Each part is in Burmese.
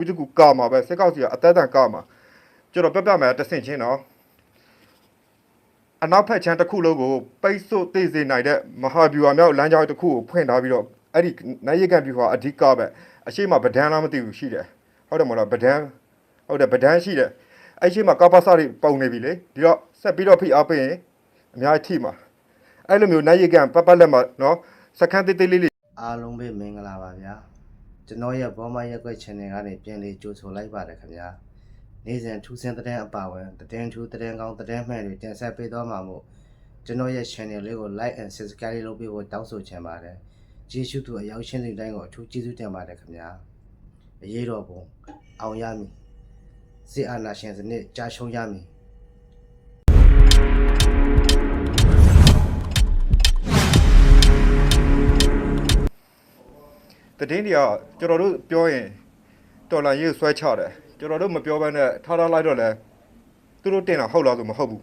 ဒီတကူကာမှာပဲစစ်ကောက်စီကအသက်တန်ကာမှာကျွန်တော်ပြပြမယ်တဆင့်ချင်းနော်အနောက်ဖက်ချမ်းတစ်ခုလုံးကိုပိတ်ဆို့သိစေနိုင်တဲ့မဟာဗျူဟာမြောက်လမ်းကြောင်းတစ်ခုကိုဖွင့်ထားပြီးတော့အဲ့ဒီနိုင်ရကန်ဗျူဟာအဓိကပဲအရှိမဗဒန်းလားမသိဘူးရှိတယ်ဟုတ်တယ်မဟုတ်လားဗဒန်းဟုတ်တယ်ဗဒန်းရှိတယ်အဲ့ရှိမကပ္ပစတွေပုံနေပြီလေဒီတော့ဆက်ပြီးတော့ဖိအားပေးရင်အများကြီးထိမှာအဲ့လိုမျိုးနိုင်ရကန်ပတ်ပတ်လက်မှာနော်စခန်းတေးသေးလေးလေးအားလုံးပဲမင်္ဂလာပါဗျာ ကျွန်တော်ရဲ့ဘောမရက်ွက် channel ကနေပြန်လေးကြိုဆိုလိုက်ပါတယ်ခင်ဗျာနေ့စဉ်ထူးဆန်းတဲ့အပါဝင်သတင်းထူးသတင်းကောင်းသတင်းမှန်တွေတင်ဆက်ပေးသွားမှာမို့ကျွန်တော်ရဲ့ channel လေးကို like and subscribe လုပ်ပေးဖို့တောင်းဆိုချင်ပါတယ်ကျေးဇူးတူအရောက်ရှင်းစီတိုင်းကိုအထူးကျေးဇူးတင်ပါတယ်ခင်ဗျာအရေးတော်ပုံအောင်ရမည်စစ်အာဏာရှင်စနစ်ကြာရှုံးရမည် တည်င်းတွေကကျွန်တော်တို့ပြောရင်တော်လာရေးကိုဆွဲချတယ်ကျွန်တော်တို့မပြောဘဲနဲ့ထားထားလိုက်တော့လဲသူတို့တင်တာဟုတ်လားဆိုမဟုတ်ဘူး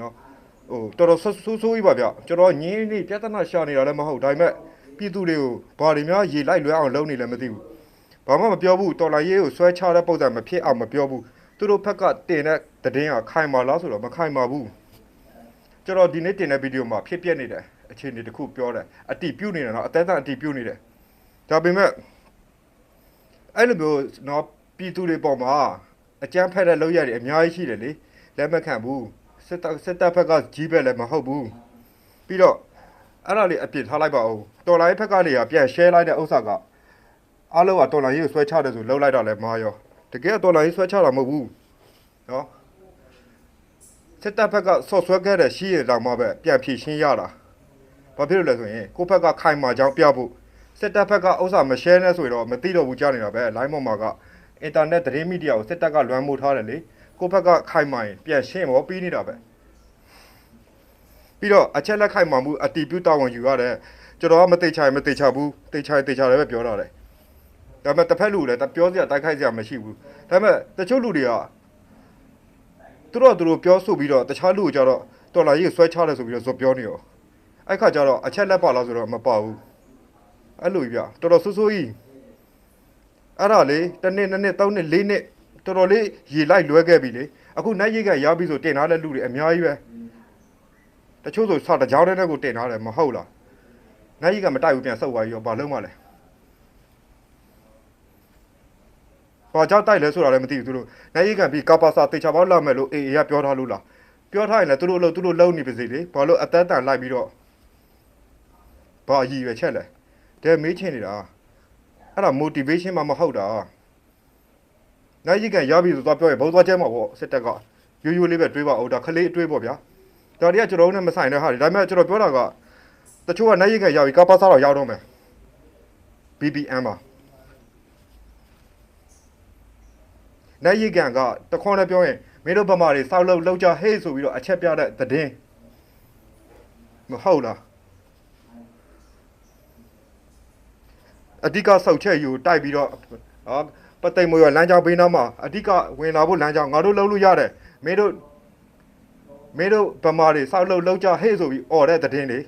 နော်ဟိုတော်တော်ဆူဆူဆူကြီးပါဗျကျွန်တော်ညင်းနေပြဿနာရှာနေတာလည်းမဟုတ်ဒါပေမဲ့ပြည်သူတွေကိုဘာတွေများရေလိုက်လွဲအောင်လုပ်နေလဲမသိဘူးဘာမှမပြောဘူးတော်လာရေးကိုဆွဲချတဲ့ပုံစံမဖြစ်အောင်မပြောဘူးသူတို့ဘက်ကတင်တဲ့တည်င်းကခိုင်မာလားဆိုတော့မခိုင်မာဘူးကျွန်တော်ဒီနေ့တင်တဲ့ဗီဒီယိုမှာဖြစ်ပျက်နေတယ် အခြေအနေတစ်ခုပြောတယ်အတိပြုတ်နေတယ်နော်အသက်သက်အတိပြုတ်နေတယ်ဒါပေမဲ့အဲ့လိုမျိုးနော်ပြည်သူတွေပေါ်မှာအကြမ်းဖက်တဲ့လုပ်ရတွေအများကြီးရှိတယ်လေလက်မခံဘူးစစ်တပ်စစ်တပ်ဘက်ကကြီးပဲလည်းမဟုတ်ဘူးပြီးတော့အဲ့ဒါလေးအပြစ်ထားလိုက်ပါဦးတော်လိုင်းဘက်ကလေးကပြန် share လိုက်တဲ့ဥစ္စာကအားလုံးကတော်လိုင်းရေးကိုဆွဲချတယ်ဆိုလှုပ်လိုက်တော့လဲမာရောတကယ်တော်လိုင်းရေးဆွဲချတာမဟုတ်ဘူးနော်စစ်တပ်ဘက်ကဆော့ဆွဲခဲ့တဲ့ရှိရတော့မှပဲပြန်ဖြည့်ရှင်းရတာ ဘာဖြစ်လို့လဲဆိုရင်ကိုယ့်ဘက်ကခိုင်မာကြောင်းပြဖို့စစ်တပ်ဘက်ကဥစ္စာမ share နဲ့ဆိုရင်တော့မသိတော့ဘူးကြားနေတာပဲ line ပေါ်မှာကအင်တာနက်သတင်းမီဒီယာကိုစစ်တပ်ကလွှမ်းမိုးထားတယ်လေကိုယ့်ဘက်ကခိုင်မာရင်ပြန်ရှင်းမောပြီးနေတာပဲပြီးတော့အချက်လက်ခိုင်မာမှုအတီးပြုတာဝန်ယူရတယ်ကျွန်တော်ကမသိချင်မသိချဘူးသိချင်သိချတယ်ပဲပြောတာလေဒါပေမဲ့တစ်ဖက်လူလည်းပြောစရာတိုက်ခိုက်စရာမရှိဘူးဒါပေမဲ့တချို့လူတွေကသူတို့ကသူတို့ပြောဆိုပြီးတော့တခြားလူကကြတော့တော်လာရေးဆွဲချတယ်ဆိုပြီးတော့ဇော်ပြောနေရော အဲ့ခါကျတော့အချက်လက်ပါလားဆိုတော့မပါဘူးအဲ့လိုကြီးဗျတော်တော်ဆူဆူကြီးအဲ့ဒါလေတစ်နှစ်နှစ်နှစ်သုံးနှစ်လေးနှစ်တော်တော်လေးရေလိုက်လွဲခဲ့ပြီလေအခုနိုင်ရိတ်ကရပြီဆိုတင်ထားတဲ့လူတွေအများကြီးပဲတချို့ဆိုစတကြောင်းတဲ့ကိုတင်ထားတယ်မဟုတ်လားနိုင်ရိတ်ကမတိုက်ဘူးပြန်ဆုတ်သွားပြီးတော့ဘာလုံးမလဲဘာကြောင့်တိုက်လဲဆိုတာလည်းမသိဘူးသူတို့နိုင်ရိတ်ကပြီးကပါစာတေချာပေါက်လာမယ်လို့အေအေကပြောထားလို့လားပြောထားရင်လည်းသူတို့လို့သူတို့လုံနေပါစေလေဘာလို့အသက်တန်လိုက်ပြီးတော့ ဘာအကြီးရွယ်ချက်လဲတဲမေးချင်နေတာအဲ့ဒါ motivation မှမဟုတ်တာနိုင်ကြီးကရပြီဆိုတော့ပြောရင်ဘုံသွားကျဲမှာပေါ့စစ်တပ်ကရိုးရိုးလေးပဲတွေးပါအောင်ဒါခလေးအတွေးပေါ့ဗျာဒါတွေကကျွန်တော်တို့နဲ့မဆိုင်တဲ့ဟာတွေဒါပေမဲ့ကျွန်တော်ပြောတာကတချို့ကနိုင်ကြီးကရပြီကပတ်စားတော့ရောက်တော့မယ် BBM ပါနိုင်ကြီးကန်ကတခွန်းနဲ့ပြောရင်မင်းတို့ဗမာတွေစောက်လို့လောက်ကြဟေးဆိုပြီးတော့အချက်ပြတဲ့သတင်းမဟုတ်လား အဓိကဆောက်ချက်ယူတိုက်ပြီးတော့ဟောပသိမ်မွေရလမ်းကြောင်းဘေးနားမှာအဓိကဝင်လာဖို့လမ်းကြောင်းငါတို့လှုပ်လို့ရတယ်မင်းတို့မင်းတို့ဗမာတွေဆောက်လို့လှုပ်ကြဟေ့ဆိုပြီးអော်တဲ့သတင်းလေ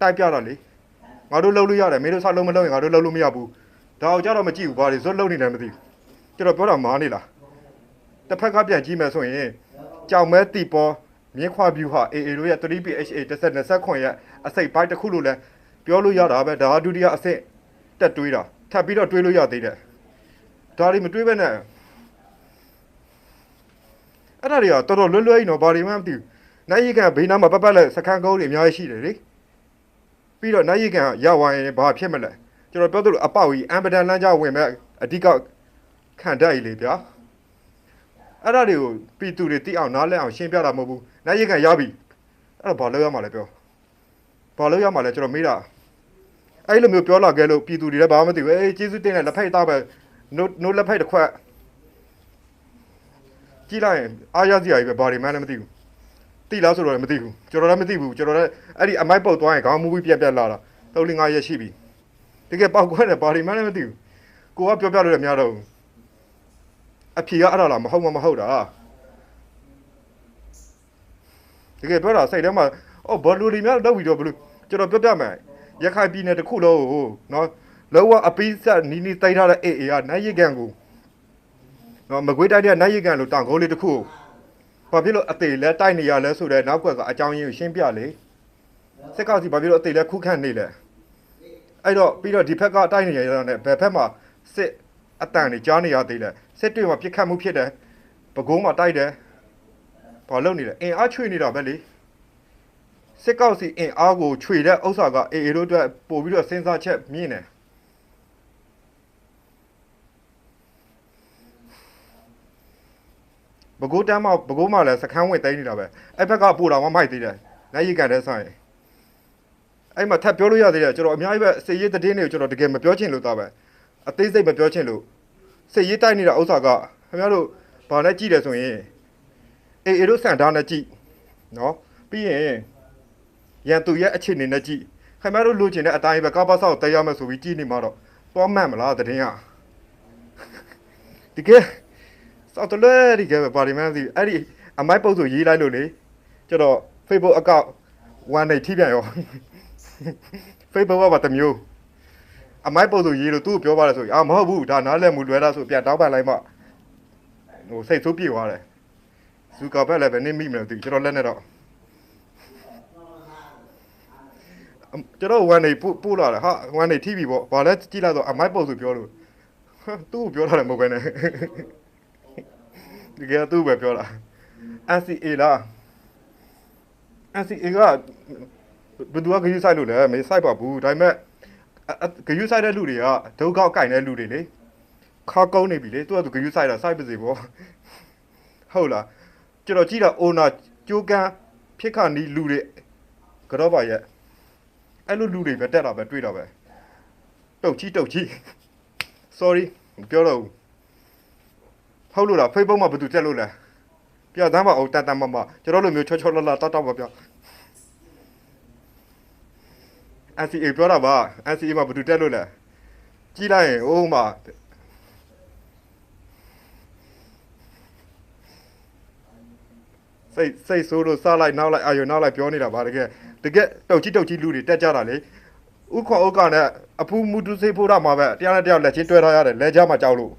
တိုက်ပြတာလေငါတို့လှုပ်လို့ရတယ်မင်းတို့ဆောက်လို့မလှုပ်ရင်ငါတို့လှုပ်လို့မရဘူးဒါအောင်ကြတော့မကြည့်ဘူးဘာတွေဇွတ်လှုပ်နေတယ်မသိဘူးကျွန်တော်ပြောတာမားနေလားတစ်ဖက်ကပြန်ကြည့်မယ်ဆိုရင်ကြောင်မဲတီပေါ်မြင်းခွာ view ဟာ AA တို့ရဲ့ 3PHA 1029ရဲ့အစိတ်ပိုင်းတစ်ခုလို့လဲပြောလို့ရတာပဲဒါဒုတိယအဆင့် တက်တွေးတာထပ်ပြီးတော့တွေးလို့ရသေးတယ်ဒါတွေမတွေးဘဲနဲ့အဲ့ဒါတွေကတော်တော်လွတ်လွတ်ကြီးနော်ဘာတွေမှမသိဘူးနိုင်ရီကန်ဘေးနားမှာပတ်ပတ်လက်စခန်းကုန်းတွေအများကြီးရှိတယ်လေပြီးတော့နိုင်ရီကန်ရဝိုင်းရင်ဘာဖြစ်မလဲကျွန်တော်ပြောသလိုအပေါက်ကြီးအမ်ပဒန်လမ်းကြောင်းဝင်မဲ့အဓိကခံတတ်ရည်လေဗျာအဲ့ဒါတွေကိုပြည်သူတွေသိအောင်နားလည်အောင်ရှင်းပြတာမဟုတ်ဘူးနိုင်ရီကန်ရပြီအဲ့တော့ဘာလုပ်ရမှာလဲပြောဘာလုပ်ရမှာလဲကျွန်တော်မေးတာ အဲ့လိုမျိုးပြောလာခဲ့လို့ပြည်သူတွေလည်းဘာမှမသိဘူးအေးကျေးဇူးတင်တယ်လက်ဖိတ်သားပဲနို့နို့လက်ဖိတ်တစ်ခွက်ကြည့်လိုက်ရင်အားရစရာကြီးပဲဘာတွေမှလည်းမသိဘူးတိလားဆိုတော့လည်းမသိဘူးကျွန်တော်လည်းမသိဘူးကျွန်တော်လည်းအဲ့ဒီအမိုက်ပုတ်သွားရင်ခေါင်းမူပြီးပြက်ပြက်လာတာ၃လ၅ရက်ရှိပြီတကယ်ပေါက်ခွဲတယ်ဘာတွေမှလည်းမသိဘူးကိုကပြောပြလို့လည်းမရတော့ဘူးအဖြေကအဲ့ဒါလားမဟုတ်မမဟုတ်တာတကယ်ပြောတာစိတ်ထဲမှာအော်ဘလူတွေများလောက်ပြီးတော့ဘလူကျွန်တော်ပြောပြမယ် ရခိုင်ပြည်နယ်တစ်ခုလုံးကိုနော်လောကအပိဆက်နီးနီးတိုက်ထားတဲ့အေအေကနိုင်ရကန်ကိုနော်မကွေးတိုက်တဲ့နိုင်ရကန်လို့တောင်ကုန်းလေးတစ်ခုကိုဘာဖြစ်လို့အသေးလဲတိုက်နေရလဲဆိုတော့နောက်ကွက်ကအကြောင်းရင်းကိုရှင်းပြလေစစ်ကောက်စီဘာဖြစ်လို့အသေးလဲခုခန့်နေလဲအဲ့တော့ပြီးတော့ဒီဘက်ကတိုက်နေရတဲ့ဘယ်ဘက်မှာစစ်အတန်နေကြားနေရသေးလဲစစ်တွေမှာပြစ်ခတ်မှုဖြစ်တယ်ပကုံးမှာတိုက်တယ်ဘာလုပ်နေလဲအင်အားချွေနေတာပဲလေ စစ်ကောက်စီအင်အားကိုခြွေတဲ့ဥစ္စာကအေအေတို့အတွက်ပို့ပြီးတော့စဉ်းစားချက်မြင့်တယ်ဘကိုးတန်းမှာဘကိုးမှာလည်းစခန်းဝင်တိုင်းနေတာပဲအဲ့ဘက်ကပို့တော်မှမိုက်သေးတယ်လက်ရည်ကန်တဲ့ဆိုင်အဲ့မှာထပ်ပြောလို့ရသေးတယ်ကျွန်တော်အများကြီးပဲစေရေးတည်င်းတွေကိုကျွန်တော်တကယ်မပြောချင်လို့သားပဲအသေးစိတ်မပြောချင်လို့စေရေးတိုက်နေတာဥစ္စာကခင်ဗျားတို့ဘာနဲ့ကြည့်တယ်ဆိုရင်အေအေတို့စံထားနဲ့ကြည့်နော်ပြီးရင် ရန်သူရဲ့အခြေအနေနဲ့ကြည့်ခင်ဗျားတို့လိုချင်တဲ့အတိုင်းပဲကားပါဆောက်တရားမယ်ဆိုပြီးကြည့်နေမှာတော့သွားမှန်မလားတည်င်းကဒီကဲစောက်တလဲဒီကဲပဲပါရီမန်စီအဲ့ဒီအမိုက်ပုတ်ဆိုရေးလိုက်လို့လေကျွန်တော် Facebook account 1နေထိပြန်ရော Facebook ကပါတစ်မျိုးအမိုက်ပုတ်ဆိုရေးလို့သူ့ကိုပြောပါလဲဆိုအာမဟုတ်ဘူးဒါနားလည်မှုလွဲတာဆိုပြန်တောင်းပန်လိုက်မှဟိုစိတ်ဆိုးပြေသွားတယ်ဇူကာဘက်လည်းပဲနေမိမလို့သူကျွန်တော်လက်နဲ့တော့ ကျွန်တော်ဝန်နေပို့ပို့လာတယ်ဟာဝန်နေ TV ပေါ့ဘာလဲကြည့်လိုက်တော့အမိုက်ပုတ်ဆိုပြောလို့ဟာသူ့ကိုပြောထားတယ်မဟုတ်ပဲနဲ့ဒီကဲသူ့ပဲပြောတာ NCA လား NCA ကဘယ်သူကဂရုစိုက်လို့လဲမစိုက်ပါဘူးဒါပေမဲ့ဂရုစိုက်တဲ့လူတွေကဒုက္ခကင်တဲ့လူတွေလေခါကုန်းနေပြီလေသူကသူဂရုစိုက်တာစိုက်ပါစေပေါ့ဟုတ်လားကျွန်တော်ကြည့်တာ owner ကြိုးကန်းဖြစ်ခါနီးလူတွေကတော့ပါရဲ့ အဲ့လိုလူတွေပဲတက်တာပဲတွေ့တာပဲတုတ်ချီတုတ်ချီ sorry မပြောတော့ဘူးဟုတ်လို့လား Facebook မှာဘယ်သူတက်လို့လဲပြသမ်းပါအောင်တန်တန်မမကျွန်တော်လိုမျိုးချောချောလလတတ်တော့ပါဗျ NCA ပြောတာပါ NCA မှာဘယ်သူတက်လို့လဲကြည့်လိုက်ရင်အိုးမှာစိတ်စိတ်ဆိုးလို့စားလိုက်နောက်လိုက်အာယုံနောက်လိုက်ပြောနေတာပါတကယ် တကယ်တုတ်ချီတုတ်ချီလူတွေတက်ကြတာလေဥခွန်ဥက္ကနဲ့အဖူးမူတူစေးဖို့တော့မှာပဲတရားနဲ့တရားလက်ချင်းတွဲထားရတယ်လက်ချမှာကြောက်လို့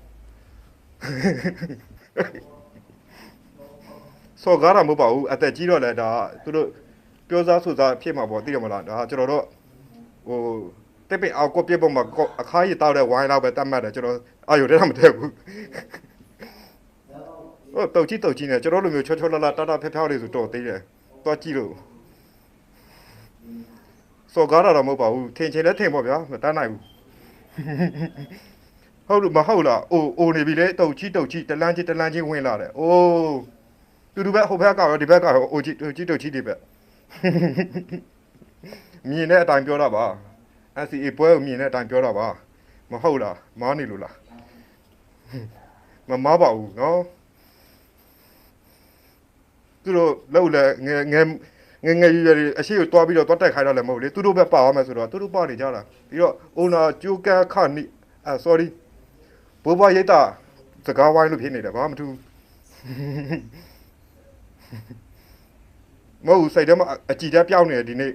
စော်ကားတာမဟုတ်ပါဘူးအသက်ကြီးတော့လဲဒါသူတို့ပြောစားဆိုစားဖြစ်မှာပေါ့သိတယ်မလားဒါကျွန်တော်တို့ဟိုတက်ပိအောက်ကိုပြစ်ပေါ်မှာကိုအခါကြီးတောက်တဲ့ဝိုင်းလောက်ပဲတတ်မှတ်တယ်ကျွန်တော်အာယုံထဲတော့မထည့်ဘူးဟိုတုတ်ကြီးတုတ်ကြီးနဲ့ကျွန်တော်လိုမျိုးချောချောလလတာတာဖျက်ဖျောက်လေးဆိုတော့သေးတယ်သွားကြည့်လို့ စော်ကားတာတော့မဟုတ်ပါဘူးထင်ချင်လဲထင်ပေါ့ဗျာမတန်းနိုင်ဘူးဟုတ်လို့မဟုတ်လားအိုးအိုးနေပြီလေတုတ်ကြီးတုတ်ကြီးတလန်းချင်းတလန်းချင်းဝင်လာတယ်အိုးတူတူပဲဟိုဘက်ကရောဒီဘက်ကရောအိုးကြီးတုတ်ကြီးတုတ်ကြီးတွေပဲမြင်တဲ့အတိုင်းပြောတာပါ NCA ပွဲကိုမြင်တဲ့အတိုင်းပြောတာပါမဟုတ်လားမားနေလို့လားမမားပါဘူးနော်သူတို့လောက်လဲငယ်ငယ် ငယ်ငယ်ရွယ်ရွယ်အရှိကိုတွားပြီးတော့တွားတက်ခိုင်းတော့လည်းမဟုတ်လေသူတို့ပဲပါအောင်မယ်ဆိုတော့သူတို့ပါနေကြတာပြီးတော့ owner ကျိုးကန်းခနိအာ sorry ဘိုးဘွားရိတ်တာစကားဝိုင်းလို့ဖြစ်နေတယ်ဘာမှမထူးမဟုတ်ဘူးစိတ်ထဲမှာအကြည်တက်ပြောင်းနေတယ်ဒီနေ့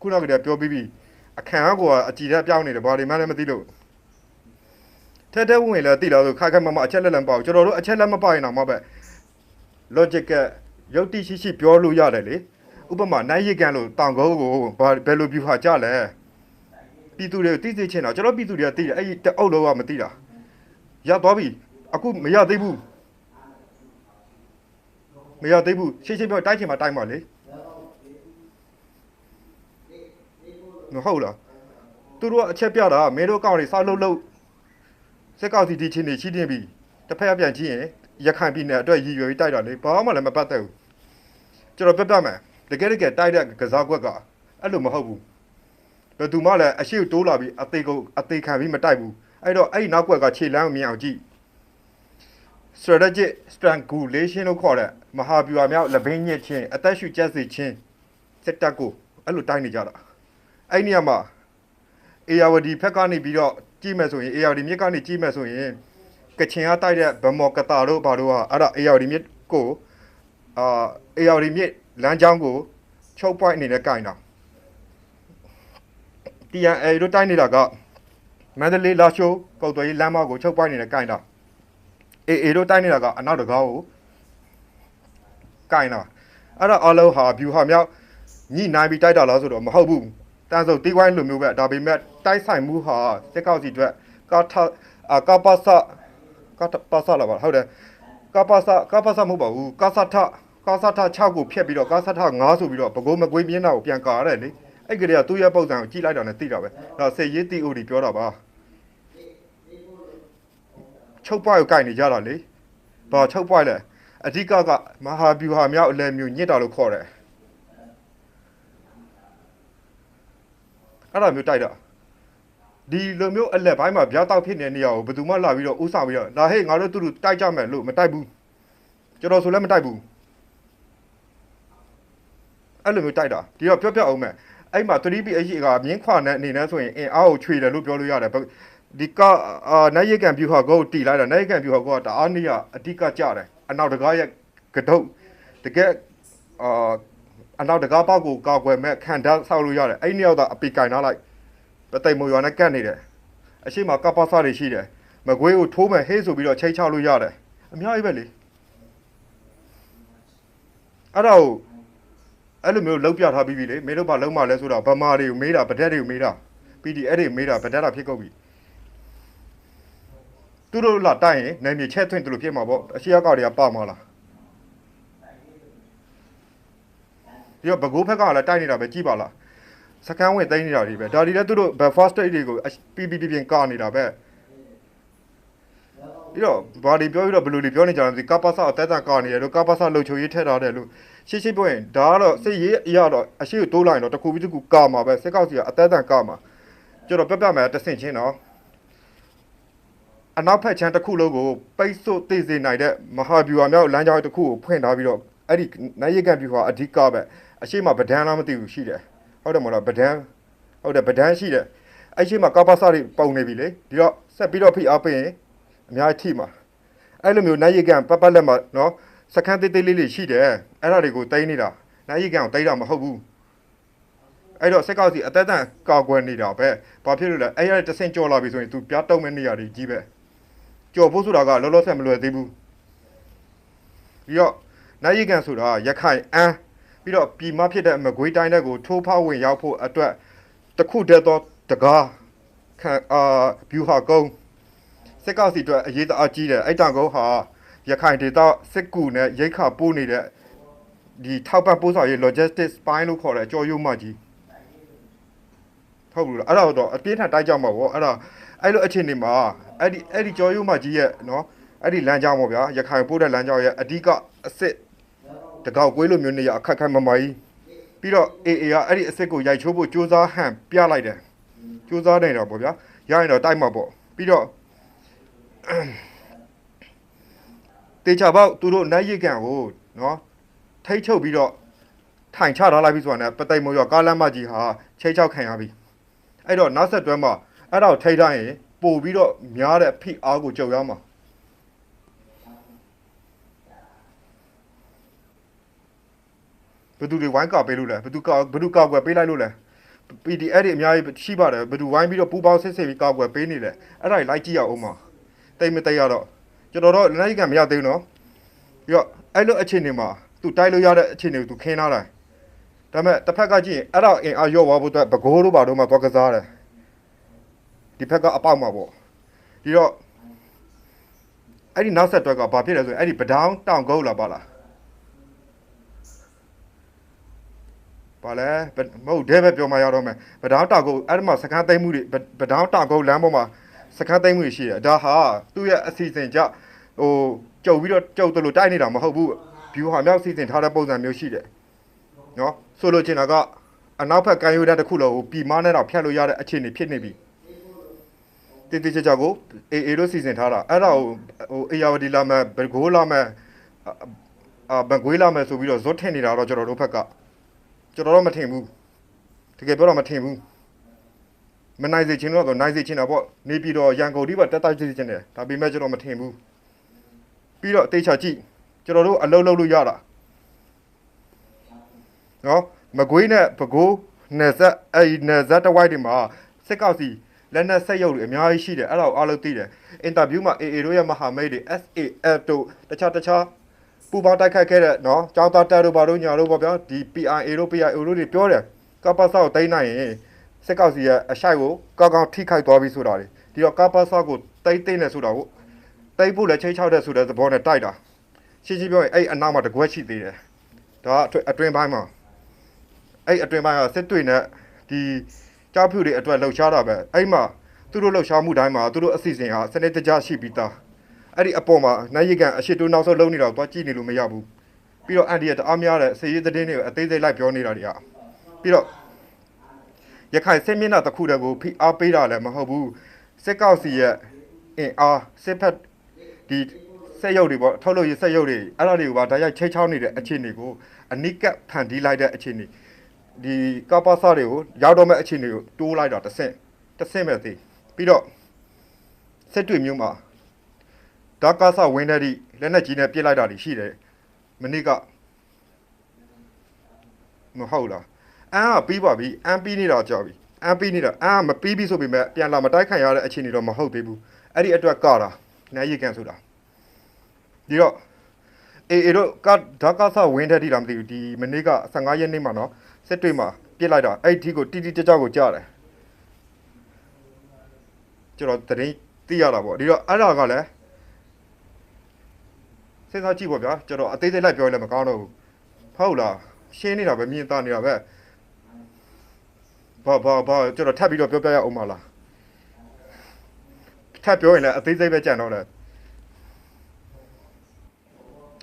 ခုနောက်ကတည်းကပြောပြီးပြီအခန်းကအကြည်တက်ပြောင်းနေတယ်ဘာတွေမှလည်းမသိလို့ထဲထဲဝင်လဲတိလာဆိုခါခါမမအချက်လက်လက်မပေါ့ကျွန်တော်တို့အချက်လက်မပေါ့ရင်တော့မပဲ logic ကရုပ်တိရှိရှိပြောလို့ရတယ်လေ ဥပမာနိုင်ရကန်လို့တောင်ကုန်းကိုဘာဘယ်လို view ဟာကြလဲပြည်သူတွေသိသိချင်းတော့ကျွန်တော်ပြည်သူတွေကသိတယ်အဲ့ဒီတအုပ်လုံးကမသိတာရသွားပြီအခုမရသေးဘူးမရသေးဘူးရှင်းရှင်းပြောတိုက်ချင်မှတိုက်မှလေမဟုတ်လားသူတို့ကအချက်ပြတာမင်းတို့ကောက်နေစောက်လုံးလုံးစက်ကောက်စီဒီချင်းနေရှိတင်ပြီတစ်ဖက်ကပြန်ကြည့်ရင်ရခိုင်ပြည်နယ်အတွက်ရည်ရွယ်ပြီးတိုက်တာလေဘာမှလည်းမပတ်သက်ဘူးကျွန်တော်ပြတ်ပြတ်မယ် တကယ်တကယ်တိုက်တဲ့ကစားကွက်ကအဲ့လိုမဟုတ်ဘူးဘယ်သူမှလည်းအရှိကိုတိုးလာပြီးအသေးကိုအသေးခံပြီးမတိုက်ဘူးအဲ့တော့အဲ့ဒီနောက်ကွက်ကခြေလမ်းကိုမြင်အောင်ကြည့် strategic strangulation လို့ခေါ်တဲ့မဟာဗျူဟာမြောက်လက်ဘင်းညစ်ချင်းအသက်ရှူကျက်စေချင်းစစ်တပ်ကိုအဲ့လိုတိုက်နေကြတာအဲ့ဒီနေရာမှာ ARD ဖက်ကနေပြီးတော့ကြည့်မယ်ဆိုရင် ARD မြစ်ကနေကြည့်မယ်ဆိုရင်ကချင်ကတိုက်တဲ့ဗမော်ကတာတို့ဘာတို့ကအဲ့ဒါ ARD မြစ်ကိုအာ ARD မြစ် လမ်းကြောင်းကိုချုပ် point အနေနဲ့ကင်တာ TNA တို့တိုက်နေတာကမန္တလေးလာရှိုးကုတ်သွေးလမ်းမကိုချုပ်ပွိုင်းနေတဲ့ကင်တာအေအေတို့တိုင်းနေတာကအနောက်တကားကိုကင်တာအဲ့ဒါအလုံးဟာ view ဟာမြောက်ညှိနိုင်ပြီးတိုက်တာလားဆိုတော့မဟုတ်ဘူးတန်းစုံတီးဝိုင်းလိုမျိုးပဲဒါပေမဲ့တိုက်ဆိုင်မှုဟာစစ်ကောက်စီအတွက်ကာထအာကပ္ပစကတပစလာပါဟုတ်တယ်ကပ္ပစကပ္ပစမဟုတ်ပါဘူးကသထ ကသထ6ကိုဖျက်ပြီးတော့ကသထ9ဆိုပြီးတော့ဘကိုးမကွေးပြင်းတာကိုပြန်ကာရတယ်လေအဲ့ကလေးကသူ့ရဲ့ပုံစံကိုကြည့်လိုက်တာနဲ့သိတာပဲဒါစေရေးတီအိုဒီပြောတာပါချုပ်ပွားကိုကြိုက်နေကြတာလေဘာချုပ်ပွားလဲအဓိကကမဟာဗျူဟာမြောက်အလဲမျိုးညစ်တာလို့ခေါ်တယ်အဲ့ဒါမျိုးတိုက်တာဒီလိုမျိုးအလက်ပိုင်းမှာဗျာတောက်ဖြစ်နေတဲ့နေရာကိုဘယ်သူမှလာပြီးတော့ဥဆောင်ပြီးတော့လာဟေးငါတို့သူတို့တိုက်ကြမယ်လို့မတိုက်ဘူးကျွန်တော်ဆိုလည်းမတိုက်ဘူး အဲ့လိုမျိုးတိုက်တာဒီတော့ပြောပြအောင်မယ်အဲ့မှာ 3P အရှိကမြင်းခွာတဲ့အနေနဲ့ဆိုရင်အင်အားကိုခြွေတယ်လို့ပြောလို့ရတယ်ဒီကအာနိုင်ရကန်ပြူဟာကိုတီလိုက်တာနိုင်ရကန်ပြူဟာကိုကတအားနေရအဓိကကြတယ်အနောက်တကားရဲ့ကတုတ်တကယ်အာအနောက်တကားပေါက်ကိုကောက်ွယ်မဲ့ခံတတ်ဆောက်လို့ရတယ်အဲ့နေရောက်တာအပီကင်ထားလိုက်ပသိမ်မွေရွာနဲ့ကတ်နေတယ်အရှိမကပ္ပစတွေရှိတယ်မကွေးကိုထိုးမဲ့ဟေးဆိုပြီးတော့ချိတ်ချလို့ရတယ်အများကြီးပဲလေအဲ့ဒါကို အဲ့လိုမျိုးလောက်ပြထားပြီးပြီလေမင်းတို့ဘာလုံးမလဲဆိုတော့ဗမာတွေကိုမေးတာဗဒက်တွေကိုမေးတာ PDF တွေမေးတာဗဒက်တာဖြစ်ကုန်ပြီသူတို့လာတိုက်ရင်နိုင်မြေချက်သွင်းသူတို့ဖြစ်မှာပေါ့အရှိရကောက်တွေကပါမှာလားဒီတော့ဘကိုးဖက်ကလည်းတိုက်နေတာပဲကြည်ပါလားစကန်ဝင်သိမ်းနေတာတွေပဲဒါတွေလည်းသူတို့ဘက် first state တွေကိုပြပြပြပြင်ကာနေတာပဲပြီးတော့ဘာတွေပြောပြီးတော့ဘယ်လိုတွေပြောနေကြလဲဒီကပ္ပစအသက်တန်ကာနေတယ်လို့ကပ္ပစလှုပ်ချိုရေးထည့်ထားတယ်လို့ ရှင်းရှင်းပြောရင်ဒါကတော့စစ်ရေးအရာတော့အရှိကိုတိုးလိုက်ရင်တော့တစ်ခုပြီးတစ်ခုကာမှာပဲစစ်ကောက်စီကအသက်တန်ကာမှာကျွန်တော်ပြပြမယ်တဆင့်ချင်းတော့အနောက်ဖက်ချမ်းတစ်ခုလုံးကိုပိတ်ဆို့သိစေနိုင်တဲ့မဟာဗျူဟာမြောက်လမ်းကြောင်းတစ်ခုကိုဖွင့်ထားပြီးတော့အဲ့ဒီနိုင်ရကန်ဗျူဟာအဓိကပဲအရှိမဗဒန်းလားမသိဘူးရှိတယ်ဟုတ်တယ်မဟုတ်လားဗဒန်းဟုတ်တယ်ဗဒန်းရှိတယ်အဲ့ရှိမကပ္ပစတွေပုံနေပြီလေဒီတော့ဆက်ပြီးတော့ဖိအားပေးရင်အများကြီးထိမှာအဲ့လိုမျိုးနိုင်ရကန်ပတ်ပတ်လက်မှာနော် စခန်းသေးသေးလေးလေးရှိတယ်အဲ့ဒါတွေကိုတိမ့်နေတာနိုင်ရကန်ကိုတိမ့်တာမဟုတ်ဘူးအဲ့တော့စက်ကောက်စီအသက်တန်ကောက်ွယ်နေတာပဲဘာဖြစ်လို့လဲအဲ့ရတဲ့တဆင့်ကြော်လာပြီဆိုရင် तू ပြားတုံးမဲ့နေရာတွေကြီးပဲကြော်ဖို့ဆိုတာကလောလောဆယ်မလွယ်သေးဘူးပြီးတော့နိုင်ရကန်ဆိုတာရခိုင်အန်းပြီးတော့ပြည်မဖြစ်တဲ့မကွေးတိုင်းတဲ့ကိုထိုးဖောက်ဝင်ရောက်ဖို့အတွက်တခုတည်းသောတကားခံအာဘျူဟာကုန်းစစ်ကောက်စီအတွက်အရေးတအားကြီးတယ်အဲ့တန်ကုန်းဟာ ရခိုင်ဒေသစစ်ကူနဲ့ရိတ်ခါပို့နေတဲ့ဒီထောက်ပံ့ပို့ဆောင်ရေး logistics ပိုင်းလို့ခေါ်တဲ့အကျော်ရုံမကြီးဟုတ်ဘူးလားအဲ့ဒါတော့အပြင်းထန်တိုက်ကြမှာပေါ့အဲ့ဒါအဲ့လိုအခြေအနေမှာအဲ့ဒီအဲ့ဒီကျော်ရုံမကြီးရဲ့နော်အဲ့ဒီလမ်းကြောင်းပေါ့ဗျာရခိုင်ပို့တဲ့လမ်းကြောင်းရဲ့အဓိကအစ်စ်တကောက်ကွေးလိုမျိုးနေရအခက်ခက်မမကြီးပြီးတော့ AA ကအဲ့ဒီအစ်စ်ကိုရိုက်ချိုးဖို့စူးစမ်းဟန်ပြလိုက်တယ်စူးစမ်းနေတော့ပေါ့ဗျာရရင်တော့တိုက်မှာပေါ့ပြီးတော့ တေချာပေါက်သူတို့နိုင်ရစ်ကန်ကိုနော်ထိတ်ချုပ်ပြီးတော့ထိုင်ချထားလိုက်ပြီဆိုတာနဲ့ပသိမ်မိုးရောကားလမ်းမကြီးဟာချိတ်ချောက်ခံရပြီအဲ့တော့နောက်ဆက်တွဲမှာအဲ့ဒါကိုထိတ်ထားရင်ပို့ပြီးတော့များတဲ့ဖိအားကိုကြုံရမှာဘယ်သူတွေဝိုင်းကပေးလို့လဲဘယ်သူကဘယ်သူကောက်ွယ်ပေးလိုက်လို့လဲ PDF တွေအများကြီးရှိပါတယ်ဘယ်သူဝိုင်းပြီးတော့ပူပေါင်းဆစ်ဆစ်ပြီးကောက်ွယ်ပေးနေလဲအဲ့ဒါကြီးလိုက်ကြည့်ရအောင်ပါတိတ်မတိတ်ရတော့ ကျွန်တော်တော့လက်ရကမရသေးဘူးနော်ပြီးတော့အဲ့လိုအခြေအနေမှာသူတိုက်လို့ရတဲ့အခြေအနေကိုသူခင်းထားတယ်ဒါပေမဲ့တစ်ဖက်ကကြည့်ရင်အဲ့တော့အင်အားရော့သွားဖို့အတွက်ဘကိုးတို့ဘာတို့မှသွားကစားတယ်ဒီဖက်ကအပေါက်မှာပေါ့ဒီတော့အဲ့ဒီနောက်ဆက်တွဲကဘာဖြစ်လဲဆိုရင်အဲ့ဒီပဒေါင်းတောင်ကုန်းလာပါလားပါလဲဘယ်မဟုတ်တဲ့ပဲပြောမှရတော့မယ်ပဒေါင်းတောင်ကုန်းအဲ့ဒီမှာစကန်းသိမ်းမှုတွေပဒေါင်းတောင်ကုန်းလမ်းပေါ်မှာစကန်းသိမ်းမှုတွေရှိတယ်ဒါဟာသူ့ရဲ့အစီအစဉ်ကြ ဟိုကြုံပြီးတော့ကြုံတယ်လို့တိုက်နေတာမဟုတ်ဘူးဘီယူဟာမြောက်စီစဉ်ထားတဲ့ပုံစံမျိုးရှိတယ်နော်ဆိုလိုချင်တာကအနောက်ဘက်ကမ်းရိုးတန်းတစ်ခုလုံးကိုပြည်မနဲ့တော့ဖြတ်လို့ရတဲ့အခြေအနေဖြစ်နေပြီတင်းတင်းကြပ်ကြပ်ကိုအေအေလို့စီစဉ်ထားတာအဲ့ဒါကိုဟိုအေယာဝတီလာမယ်ဘယ်ကိုလာမယ်အာဘန်ကွေးလာမယ်ဆိုပြီးတော့ဇွတ်ထင်နေတာတော့ကျွန်တော်တို့ဘက်ကကျွန်တော်တော့မထင်ဘူးတကယ်ပြောတော့မထင်ဘူးမနိုင်စေချင်တော့တော့နိုင်စေချင်တာပေါ့နေပြည်တော်ရန်ကုန်ဒီပါတက်တိုက်စေချင်တယ်ဒါပေမဲ့ကျွန်တော်မထင်ဘူး ပြီးတော့အသေးချာကြည့်ကျွန်တော်တို့အလုံးလုံးလို့ရတာနော်မကွေးနဲ့ပကိုးနယ်ဆက်အဲ့ဒီနယ်ဆက်တစ်ဝိုက်တွေမှာစစ်ကောက်စီလက်နက်ဆက်ရုပ်တွေအများကြီးရှိတယ်အဲ့ဒါကိုအားလုံးသိတယ်အင်တာဗျူးမှာ AA တို့ရဲ့မဟာမိတ်တွေ SAF တို့တခြားတခြားပူပေါင်းတိုက်ခိုက်ခဲ့တဲ့နော်ကျောင်းသားတက်တို့ဘာတို့ညာတို့ပေါ့ဗျာဒီ PRA တို့ PRA တို့တွေပြောတယ်ကပ္ပဆောက်တိုင်းနိုင်ရင်စစ်ကောက်စီရဲ့အရှိုက်ကိုကောက်ကောက်ထိခိုက်သွားပြီဆိုတာလေဒီတော့ကပ္ပဆောက်ကိုတိတ်သိမ့်နေဆိုတာကို တိတ်ဖို့လည်းချိန်ချောက်တဲ့ဆိုတဲ့သဘောနဲ့တိုက်တာရှင်းရှင်းပြောရင်အဲ့အနောက်မှာတကွက်ရှိသေးတယ်ဒါကအတွင်းပိုင်းမှာအဲ့အတွင်ပိုင်းကစစ်တွေနဲ့ဒီကြောက်ဖြူတွေအတွက်လှုပ်ရှားတာပဲအဲ့မှာသူတို့လှုပ်ရှားမှုတိုင်းမှာသူတို့အစီအစဉ်ဟာစနစ်တကျရှိပြီးသားအဲ့ဒီအပေါ်မှာနိုင်ရကန်အရှိတူနောက်ဆုံးလုံးနေတော့သွားကြည့်နေလို့မရဘူးပြီးတော့အန်ဒီရတအားများတဲ့စေရေးသတင်းတွေကိုအသေးစိတ်လိုက်ပြောနေတာတွေကပြီးတော့ရခိုင်စစ်မျက်နှာတစ်ခုတည်းကိုဖိအားပေးတာလည်းမဟုတ်ဘူးစစ်ကောက်စီရဲ့အင်အားစစ်ဖက် ဒီဆက်ရုပ်တွေပေါ့ထုတ်လို့ရဆက်ရုပ်တွေအဲ့ဒါတွေကိုပါဓာတ်ရိုက်ချိတ်ချောင်းနေတဲ့အခြေအနေကိုအနိကဖန်တီးလိုက်တဲ့အခြေအနေဒီကပ္ပစတွေကိုရောက်တော့မဲ့အခြေအနေကိုတိုးလိုက်တာတစ်ဆင့်တစ်ဆင့်ပဲသေးပြီးတော့စစ်တွေမျိုးမှာဒါကဆဝင်းတဲ့ဒီလက်နဲ့ကြီးနဲ့ပြစ်လိုက်တာတွေရှိတယ်မနေ့ကမဟုတ်လားအန်ကပြီးပါပြီအန်ပြီးနေတာကြောက်ပြီအန်ပြီးနေတာအန်ကမပြီးပြီဆိုပေမဲ့ပြန်လာမတိုက်ခံရတဲ့အခြေအနေတော့မဟုတ်သေးဘူးအဲ့ဒီအတွက်ကတာ နိုင်ရီကန်ဆိုတာဒီတော့အေအေတို့ကဒါကဆဝင်းတဲ့ဒီလားမသိဘူးဒီမနေ့က15ရက်နေ့မှာနော်စစ်တွေမှာပြစ်လိုက်တာအဲ့ဒီကိုတိတိကျကျကိုကြားတယ်ကျွန်တော်သတင်းသိရတာပေါ့ဒီတော့အဲ့ဒါကလည်းစဉ်းစားကြည့်ပေါ့ဗျာကျွန်တော်အသေးစိတ်လိုက်ပြောရင်လည်းမကောင်းတော့ဘူးဟုတ်လားရှင်းနေတာပဲမြင်သားနေတာပဲဘာဘာဘာကျွန်တော်ထပ်ပြီးတော့ပြောပြရအောင်မလား ထပ်ပြောရင်လည်းအသေးစိတ်ပဲကြံတော့တယ်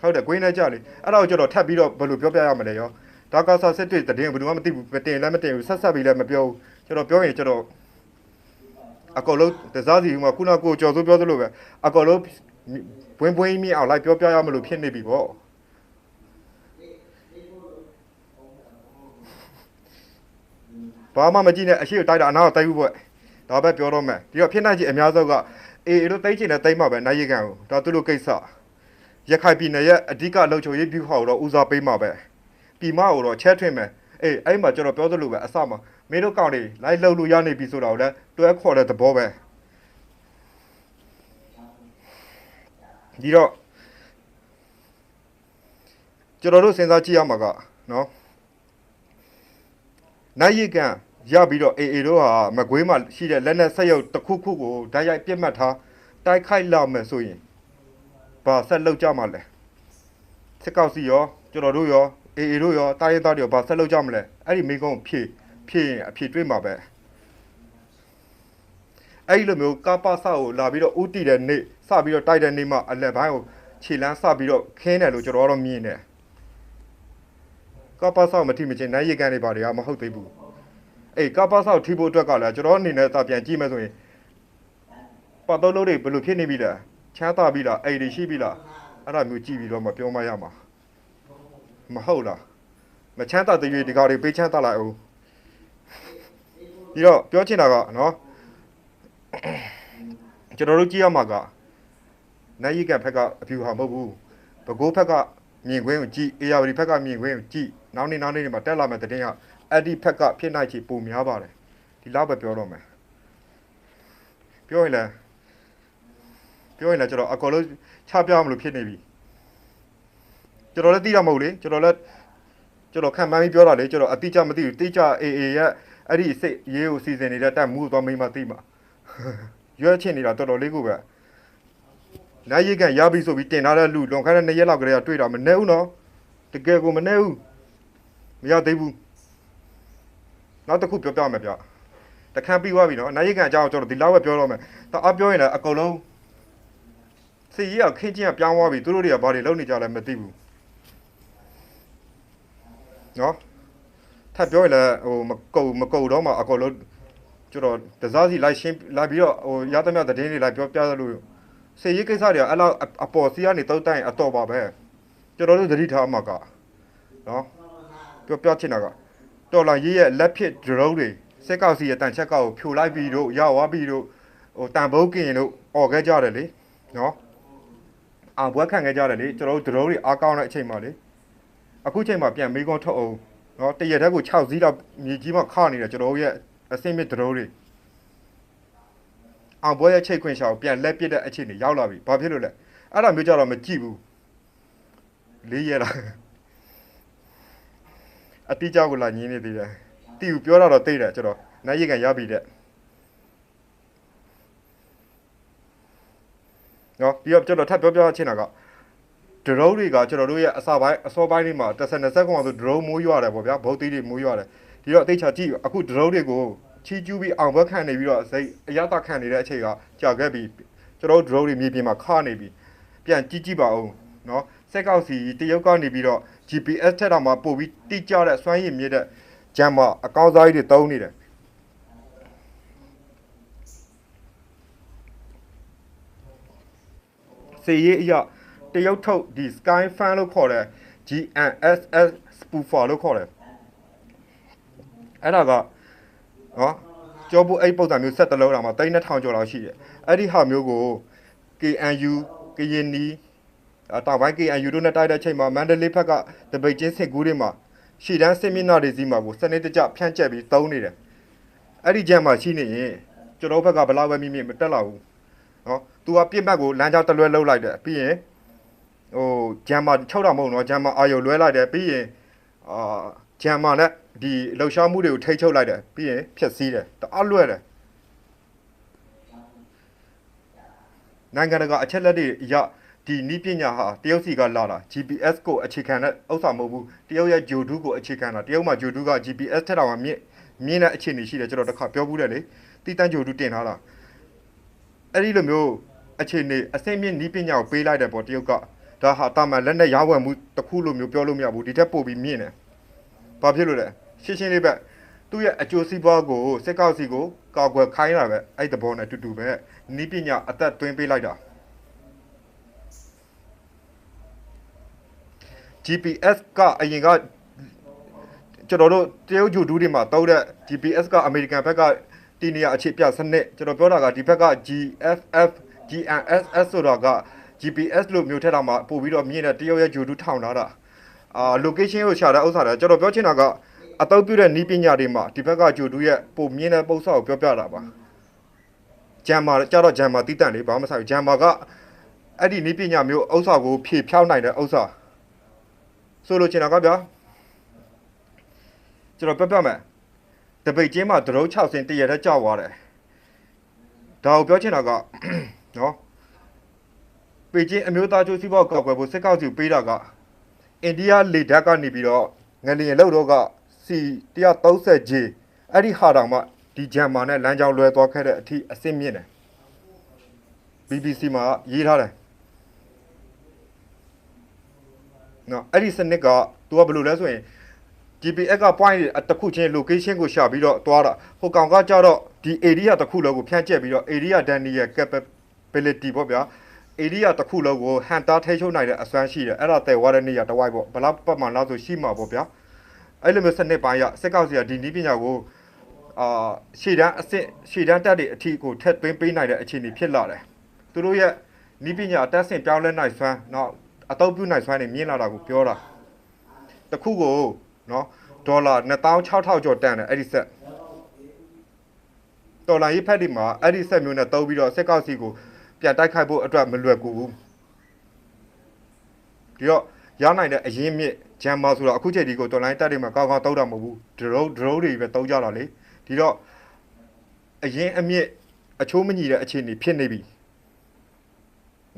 ဟုတ်တယ်ကွင်းနဲ့ကြလေအဲ့ဒါကိုကျွန်တော်ထပ်ပြီးတော့ဘယ်လိုပြောပြရမလဲရောဒါကစားစစ်တွေတည်င်းဘယ်သူမှမသိဘူးမတင်လည်းမတင်ဘူးဆက်ဆက်ပြီးလည်းမပြောဘူးကျွန်တော်ပြောရင်ကျွန်တော်အကောလုံးတစားစီမှာခုနကကိုကြော်စိုးပြောသလိုပဲအကောလုံးဘွင်းဘွင်းမြင့်အောင်လိုက်ပြောပြရမလို့ဖြစ်နေပြီပေါ့ဘာမှမကြည့်နဲ့အရှိကိုတိုက်တာအနာကိုတိုက်ဘူးပေါ့ ဒါပဲပြောတော့မယ်ဒီတော့ဖြစ်နိုင်ကြီးအများဆုံးကအေးတို့တိတ်ချင်တဲ့တိတ်မှပဲနိုင်ရကန်ကိုဒါသူတို့ကိစ္စရခိုင်ပြည်နယ်ရဲ့အဓိကလုံခြုံရေးပြုဟောတော့ဦးစားပေးမှာပဲပြီမကိုတော့ချဲထွင်မယ်အေးအဲ့မှာကျွန်တော်ပြောသလိုပဲအစမှာမင်းတို့ကောင်တွေလိုက်လှုပ်လို့ရနေပြီဆိုတော့လည်းတွဲခေါ်တဲ့သဘောပဲဒီတော့ကျွန်တော်တို့စဉ်းစားကြည့်ရမှာကနော်နိုင်ရကန် ရပြီးတော့အေအေတို့ဟာမကွေးမှာရှိတဲ့လက်နက်ဆက်ရုပ်တစ်ခုခုကိုဓာတ်ရိုက်ပြစ်မှတ်ထားတိုက်ခိုက်လာမယ်ဆိုရင်ဘာဆက်လုပ်ကြမှာလဲစစ်ကောက်စီရောကျွန်တော်တို့ရောအေအေတို့ရောတာရဲသားတွေရောဘာဆက်လုပ်ကြမလဲအဲ့ဒီမိကုန်းဖြည့်ဖြည့်ရင်အဖြည့်တွေးမှာပဲအဲ့ဒီလိုမျိုးကပ္ပစကိုလာပြီးတော့ဥတီတဲ့နေ့စပြီးတော့တိုက်တဲ့နေ့မှအလက်ပိုင်းကိုခြေလန်းစပြီးတော့ခင်းတယ်လို့ကျွန်တော်ကတော့မြင်တယ်ကပ္ပစမထိမချင်းနိုင်ရကန်တွေပါတွေကမဟုတ်သေးဘူး အေးကပ္ပစကိုထိဖို့အတွက်ကလည်းကျွန်တော်အနေနဲ့သာပြန်ကြည့်မယ်ဆိုရင်ပတ်တော့လို့တွေဘယ်လိုဖြစ်နေပြီလဲချမ်းသာပြီလားအိမ်တွေရှိပြီလားအဲ့ဒါမျိုးကြည့်ပြီးတော့မပြောမရမှာမဟုတ်လားမချမ်းသာတဲ့တွေဒီကောင်တွေပေးချမ်းသာလိုက်အောင်ပြီးတော့ပြောချင်တာကနော်ကျွန်တော်တို့ကြည့်ရမှာကနိုင်ရီကဖက်ကအဖြူဟာမဟုတ်ဘူးဘကိုးဖက်ကမြင်ကွင်းကိုကြည့်အေယာဝတီဖက်ကမြင်ကွင်းကိုကြည့်နောက်နေ့နောက်နေ့တွေမှာတက်လာမယ့်တဲ့တင်က အဲ့ဒီဖက်ကဖြစ်နိုင်ချေပုံများပါတယ်ဒီလောက်ပဲပြောတော့မယ်ပြောရင်လည်းပြောရင်လည်းကျွန်တော်အကောလုံးချပြမလို့ဖြစ်နေပြီကျွန်တော်လည်းသိတာမဟုတ်လေကျွန်တော်လည်းကျွန်တော်ခံမှန်းပြီးပြောတာလေကျွန်တော်အတိအကျမသိဘူးတိကျအေအေရဲ့အဲ့ဒီစိတ်ရေးကိုစီစဉ်နေတဲ့တက်မှုသွားမိမသိမှာရွက်ချင်နေတာတော်တော်လေးကိုပဲနိုင်ရိတ်ကန်ရပြီဆိုပြီးတင်ထားတဲ့လူလွန်ခန်းတဲ့နှစ်ရက်လောက်ကလေးကတွေ့တာမနေဘူးနော်တကယ်ကိုမနေဘူးမရသေးဘူး နောက်တစ်ခုပြောပြမယ်ဗျတခန်းပြီးသွားပြီနော်နိုင်ရိတ်ကန်အကြောင်းကျွန်တော်ဒီလောက်ပဲပြောတော့မယ်တအားပြောရင်လည်းအကုန်လုံးစီရီကခင်းချင်းကပြောင်းသွားပြီသူတို့တွေကဘာတွေလုပ်နေကြလဲမသိဘူးနော်ထပ်ပြောရင်လည်းဟိုမကုတ်မကုတ်တော့မှအကုန်လုံးကျွန်တော်တစားစီလိုက်ရှင်းလိုက်ပြီးတော့ဟိုရသမျှသတင်းတွေလိုက်ပြောပြသလို့စေရေးကိစ္စတွေကအဲ့လောက်အပေါ်စီကနေတုတ်တိုင်အတော်ပါပဲကျွန်တော်တို့သတိထားမှာကနော်ပြောပြချင်တာက တော်လာရေးရဲ့လက်ဖြစ် drone တွေစစ်ကောက်စီရဲ့တန်ချက်ကောက်ကိုဖြိုလိုက်ပြီးတော့ရောက်သွားပြီးတော့ဟိုတန်ဘုတ်ကင်တို့អော်ခဲ့ကြတယ်လေနော်အောင်ပွဲခံခဲ့ကြတယ်လေကျွန်တော်တို့ drone တွေအားကောင်းတဲ့အချိန်မှာလေအခုချိန်မှာပြန်မေးခွန်းထုတ်အောင်နော်တရက်တက်ကို6စီးတော့မြေကြီးမှာခနေတယ်ကျွန်တော်တို့ရဲ့အစင်းမြစ် drone တွေအောင်ပွဲရဲ့ချိတ်ခွင်ရှာကိုပြန်လက်ပစ်တဲ့အခြေအနေရောက်လာပြီဘာဖြစ်လို့လဲအဲ့ဒါမျိုးကြတော့မကြည့်ဘူးလေးရလား အတိအကျကိုလာညင်းနေသေးတယ်တီကိုပြောတာတော့သိတယ်ကျွန်တော်နိုင်ရကန်ရပြီတဲ့နော်ပြီးတော့ကျွန်တော်ထပ်ပြောပြချင်တာက drone တွေကကျွန်တော်တို့ရဲ့အစပိုင်းအစောပိုင်းလေးမှာတစ်စက်နှစ်စက်ကောင်ဆို drone မိုးရွရတယ်ပေါ့ဗျာဘုတ်သေးတွေမိုးရွရတယ်ဒီတော့အသေးချာကြည့်အခု drone တွေကိုချီကျူးပြီးအောင်ဘက်ခံနေပြီးတော့စိတ်အရသာခံနေတဲ့အချိန်ကကြာခဲ့ပြီကျွန်တော်တို့ drone တွေမြေပြင်မှာခါနေပြီပြန်ကြည့်ကြည့်ပါဦးနော် စက်ကောက်စီတရုတ်ကနေပြီးတော့ GPS ထက်တော့မှပို့ပြီးတိကျတဲ့စွမ်းရည်မြင့်တဲ့ဂျမ်မာအကောင့်စားကြီးတွေတုံးနေတယ်စေရေးအရတရုတ်ထုတ်ဒီ Sky Fan လို့ခေါ်တဲ့ GNSS spoofer လို့ခေါ်တယ်အဲ့ဒါကနော်ကြောဘူးအဲ့ပုံစံမျိုးဆက်တလုံးလာမှာ3200ကျော်လောက်ရှိတယ်အဲ့ဒီဟာမျိုးကို KNU ကရင်နီအ တောင်ပိုင်း KNU တို့နဲ့တိုက်တဲ့ချိန်မှာမန္တလေးဘက်ကတပိတ်ချင်းစစ်ကူးတွေမှာရှီတန်းစစ်မျက်နှာတွေစီမှာကိုစနစ်တကျဖြန့်ကျက်ပြီးသုံးနေတယ်အဲ့ဒီကြမ်းမှာရှိနေရင်ကျွန်တော်ဘက်ကဘယ်လောက်ပဲမြင့်မြင့်မတက်လာဘူးနော် तू ကပြစ်မှတ်ကိုလမ်းကြောင်းတလွဲလှုပ်လိုက်တယ်ပြီးရင်ဟိုဂျမ်မာ6တာမဟုတ်တော့ဂျမ်မာအာယုလွဲလိုက်တယ်ပြီးရင်အာဂျမ်မာနဲ့ဒီလှုပ်ရှားမှုတွေကိုထိ ंछ ုပ်လိုက်တယ်ပြီးရင်ဖြက်စီးတယ်တအားလွဲတယ်နိုင်ငံတကာအချက်လက်တွေအရ ဒီနီးပညာဟာတရုတ်စီကလာတာ GPS ကိုအခြေခံတဲ့ဥစ္စာမဟုတ်ဘူးတရုတ်ရဲ့ဂျိုဒူးကိုအခြေခံတာတရုတ်မှာဂျိုဒူးက GPS ထက်တောင်မှမြင့်မြင့်တဲ့အခြေအနေရှိတယ်ကျွန်တော်တစ်ခါပြောဘူးတယ်လေတီတန့်ဂျိုဒူးတင်ထားတာအဲ့ဒီလိုမျိုးအခြေအနေအစိမ့်မြင့်နီးပညာကိုပေးလိုက်တယ်ပေါ့တရုတ်ကဒါဟာတာမန်လက်နဲ့ရောင်းဝယ်မှုတစ်ခုလိုမျိုးပြောလို့မရဘူးဒီထက်ပိုပြီးမြင့်တယ်။ဘာဖြစ်လို့လဲရှင်းရှင်းလေးပဲသူ့ရဲ့အကျိုးစီးပွားကိုစက်ကောက်စီကိုကာကွယ်ခိုင်းတာပဲအဲ့တဘောနဲ့အတူတူပဲနီးပညာအသက်သွင်းပေးလိုက်တာ GPS ကအရင်ကကျွန်တော်တို့တရုတ်ဂျူဒူးတွေမှာတောက်တဲ့ GPS ကအမေရိကန်ဘက်ကတီနီယာအခြေပြစနစ်ကျွန်တော်ပြောတာကဒီဘက်က GFF GNSS ဆိုတာက GPS လို့မျိုးထက်တော့မှပို့ပြီးတော့မြင့်တဲ့တရုတ်ရဲ့ဂျူဒူးထောင်ထားတာအာ location ကိုရှာတဲ့ဥစ္စာတွေကျွန်တော်ပြောချင်တာကအတုပ်ပြုတဲ့နီးပညာတွေမှာဒီဘက်ကဂျူဒူးရဲ့ပိုမြင့်တဲ့ပုံစံကိုပြောပြတာပါဂျမ်မာကြတော့ဂျမ်မာတီးတန့်လေးဘာမှမဆိုင်ဘူးဂျမ်မာကအဲ့ဒီနီးပညာမျိုးဥစ္စာကိုဖြည့်ဖြောင်းနိုင်တဲ့ဥစ္စာ ဆိုလိုချင်တာကဗျာကျွန်တော်ပြပြမယ်တပိတ်ချင်းမှာဒရုန်း6ဆင်းတရရက်ကြောက်သွားတယ်ဒါကိုပြောချင်တာကနော်ပေချင်းအမျိုးသားကျိုးစီးပွားကောက်ွယ်ဖို့စစ်ကောက်စီပေးတာကအိန္ဒိယလေဓာတ်ကနေပြီးတော့ငလျင်လောက်တော့ကစီ130 G အဲ့ဒီဟာတောင်မှဒီဂျမ်မာနဲ့လမ်းကြောင်းလွဲသွားခဲ့တဲ့အထိအဆင့်မြင့်တယ် BBC မှာရေးထားတယ် နော်အဲ့ဒီစနစ်က तू ကဘယ်လိုလဲဆိုရင် GPS က point တစ်ခုချင်း location ကိုရှာပြီးတော့သွားတာဟိုကောင်ကကြတော့ဒီ area တစ်ခုလုံးကိုဖြန့်ကျက်ပြီးတော့ area Daniel capability ပေါ့ဗျာ area တစ်ခုလုံးကို hunter ထိချုပ်နိုင်တဲ့အစွမ်းရှိတယ်အဲ့ဒါတယ်ဝါတဲ့နေရာတစ်ဝိုက်ပေါ့ဘလောက်ပတ်မှလားဆိုရှိမှာပေါ့ဗျာအဲ့လိုမျိုးစနစ်ပိုင်းရစက်ကောက်စီကဒီနည်းပညာကိုအာရှေ့တန်းအဆင့်ရှေ့တန်းတက်တဲ့အထီကိုထက်သွင်းပေးနိုင်တဲ့အခြေအနေဖြစ်လာတယ်သူတို့ရဲ့နည်းပညာတက်ဆင့်ပြောင်းလဲနိုင်စွမ်းတော့ အတုပ်ပြုနိုင်စွမ်းနဲ့မြင့်လာတာကိုပြောတာတခုကိုနော်ဒေါ်လာ2600ကျော်တန်တယ်အဲ့ဒီဆက်ဒေါ်လာရေးဖက်ဒီမှာအဲ့ဒီဆက်မျိုးနဲ့တုံးပြီးတော့စစ်ကောက်စီကိုပြန်တိုက်ခိုက်ဖို့အတွက်မလွယ်ကူဘူးဒီတော့ရနိုင်တဲ့အရင်မြစ်ဂျမ်မာဆိုတော့အခုချိန်ဒီကိုတော်လိုင်းတက်တွေမှာကောင်းကောင်းတုံးတာမဟုတ်ဘူးဒရုန်းဒရုန်းတွေပဲတုံးကြတာလေဒီတော့အရင်အမြစ်အချိုးမညီတဲ့အခြေအနေဖြစ်နေပြီ